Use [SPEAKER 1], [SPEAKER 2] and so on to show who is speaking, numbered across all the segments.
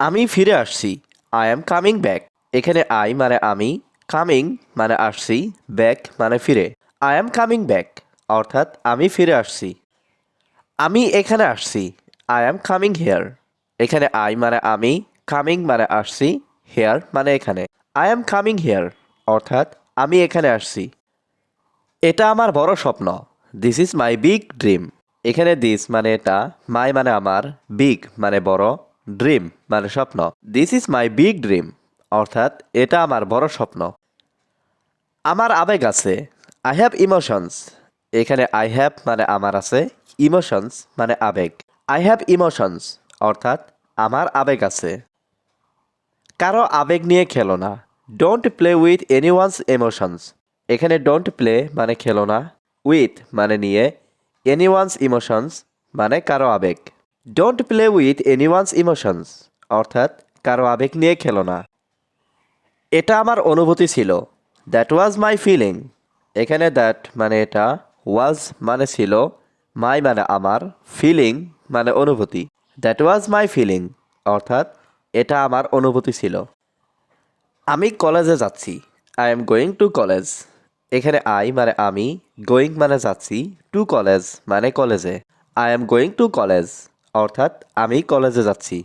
[SPEAKER 1] আমি ফিরে আসছি। আই এম কামিং ব্যাক এখানে আই মানে আমি কামিং মানে আসছি ব্যাক মানে ফিরে। আই এম কামিং ব্যাক অর্থাৎ আমি ফিরে আসছি। আমি এখানে আসছি। আই এম কামিং হেয়ার এখানে আই মানে আমি কামিং মানে আসছি হেয়ার মানে এখানে। আই এম কামিং হেয়ার অর্থাৎ আমি এখানে আসছি। এটা আমার বড় স্বপ্ন। This is my big dream এখানে দিস মানে এটা মাই মানে আমার বিগ মানে বড়। ড্রিম মানে স্বপ্ন। This is my big dream অর্থাৎ এটা আমার বড় স্বপ্ন। আমার আবেগ আছে আই হ্যাভ ইমোশনস এখানে আই হ্যাভ মানে আমার আছে ইমোশনস মানে আবেগ। আই হ্যাভ ইমোশনস অর্থাৎ আমার আবেগ আছে। কারও আবেগ নিয়ে খেলো না। Don't play with any one's emotions এখানে ডোন্ট প্লে মানে খেলো না। উইথ মানে নিয়ে এনি ওয়ান্স ইমোশনস মানে কারও আবেগ। Don't play with any one's emotions অর্থাৎ কারও আবেগ নিয়ে খেলো না। এটা আমার অনুভূতি ছিল। দ্যাট ওয়াজ মাই ফিলিং এখানে দ্যাট মানে এটা ওয়াজ মানে ছিল মাই মানে আমার ফিলিং মানে অনুভূতি। দ্যাট ওয়াজ মাই ফিলিং অর্থাৎ এটা আমার অনুভূতি ছিল। আমি কলেজে যাচ্ছি। I am going to college এখানে আই মানে আমি গোয়িং মানে যাচ্ছি টু কলেজ মানে কলেজে I am going to college অর্থাৎ আমি কলেজে যাচ্ছি।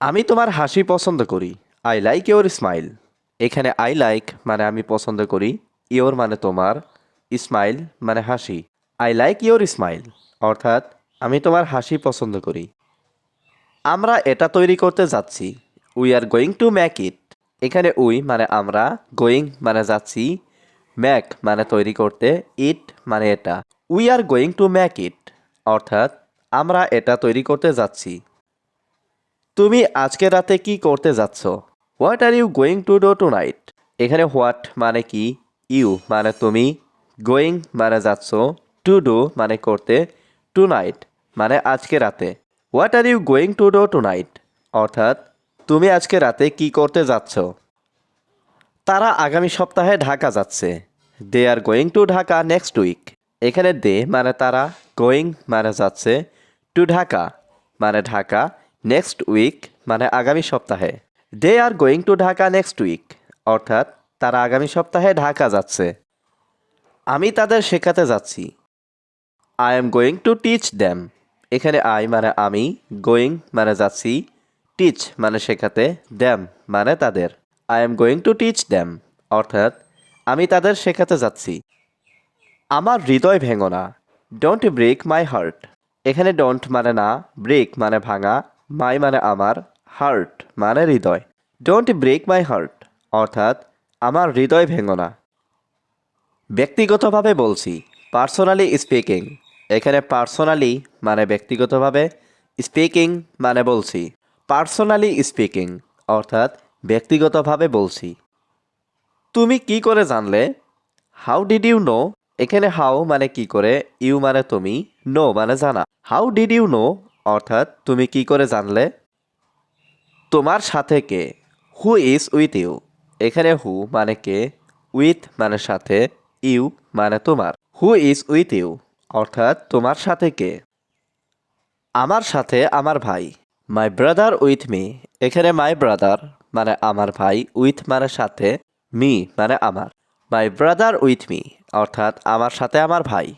[SPEAKER 1] আমি তোমার হাসি পছন্দ করি। আই লাইক ইওর স্মাইল এখানে আই লাইক মানে আমি পছন্দ করি। ইওর মানে তোমার। স্মাইল মানে হাসি। আই লাইক ইওর স্মাইল অর্থাৎ আমি তোমার হাসি পছন্দ করি। আমরা এটা তৈরি করতে যাচ্ছি। We are going to make it এখানে উই মানে আমরা গোয়িং মানে যাচ্ছি। ম্যাক মানে তৈরি করতে। ইট মানে এটা। We are going to make it অর্থাৎ আমরা এটা তৈরি করতে যাচ্ছি। তুমি আজকে রাতে কি করতে যাচ্ছ? What are you going to do tonight এখানে হোয়াট মানে কি? ইউ মানে তুমি। গোয়িং মানে যাচ্ছ। টু ডো মানে করতে। টু নাইট মানে আজকে রাতে। What are you going to do tonight অর্থাৎ, তুমি আজকে রাতে কি করতে যাচ্ছ? তারা আগামী সপ্তাহে ঢাকা যাচ্ছে। They are going to Dhaka next week এখানে দে মানে তারা গোয়িং মানে যাচ্ছে। টু ঢাকা মানে ঢাকা নেক্সট উইক মানে আগামী সপ্তাহে। They are going to Dhaka next week অর্থাৎ তারা আগামী সপ্তাহে ঢাকা যাচ্ছে। আমি তাদের শেখাতে যাচ্ছি। I am going to teach them এখানে আই মানে আমি গোয়িং মানে যাচ্ছি টিচ মানে শেখাতে দ্যাম মানে তাদের। I am going to teach them অর্থাৎ আমি তাদের শেখাতে যাচ্ছি। আমার হৃদয় ভেঙো না। ডোন্ট ব্রেক মাই হার্ট এখানে ডোন্ট মানে না ব্রেক মানে ভাঙা মাই মানে আমার হার্ট মানে হৃদয়। ডোন্ট ব্রেক মাই হার্ট অর্থাৎ আমার হৃদয় ভেঙো না। ব্যক্তিগতভাবে বলছি পার্সোনালি স্পিকিং এখানে পার্সোনালি মানে ব্যক্তিগতভাবে স্পিকিং মানে বলছি পার্সোনালি স্পিকিং অর্থাৎ ব্যক্তিগতভাবে বলছি। তুমি কি করে জানলে? হাউ ডিড ইউ নো এখানে হাউ মানে কি করে ইউ মানে তুমি নো মানে জানা। হাউ ডিড ইউ নো অর্থাৎ তুমি কি করে জানলে? তোমার সাথে কে? হু ইজ উইথ ইউ এখানে হু মানে কে? উইথ মানে সাথে ইউ মানে তোমার। হু ইজ উইথ ইউ অর্থাৎ তোমার সাথে কে? আমার সাথে আমার ভাই। মাই ব্রাদার উইথ মি এখানে মাই ব্রাদার মানে আমার ভাই উইথ মানে সাথে মি মানে আমার। মাই ব্রাদার উইথ মি অর্থাৎ আমার সাথে আমার ভাই।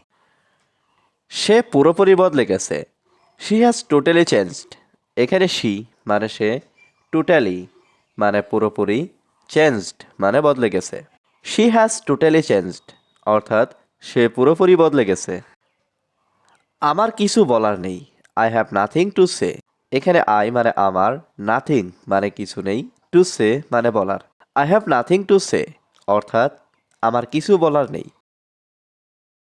[SPEAKER 1] সে পুরোপুরি বদলে গেছে। শি হ্যাজ টোটালি চেঞ্জড এখানে শি মানে সে টোটালি মানে পুরোপুরি চেঞ্জড মানে বদলে গেছে। শি হ্যাজ টোটালি চেঞ্জড অর্থাৎ সে পুরোপুরি বদলে গেছে। আমার কিছু বলার নেই। I have nothing to say এখানে আই মানে আমার নাথিং মানে কিছু নেই। টু সে মানে বলার। I have nothing to say অর্থাৎ আমার কিছু বলার নেই।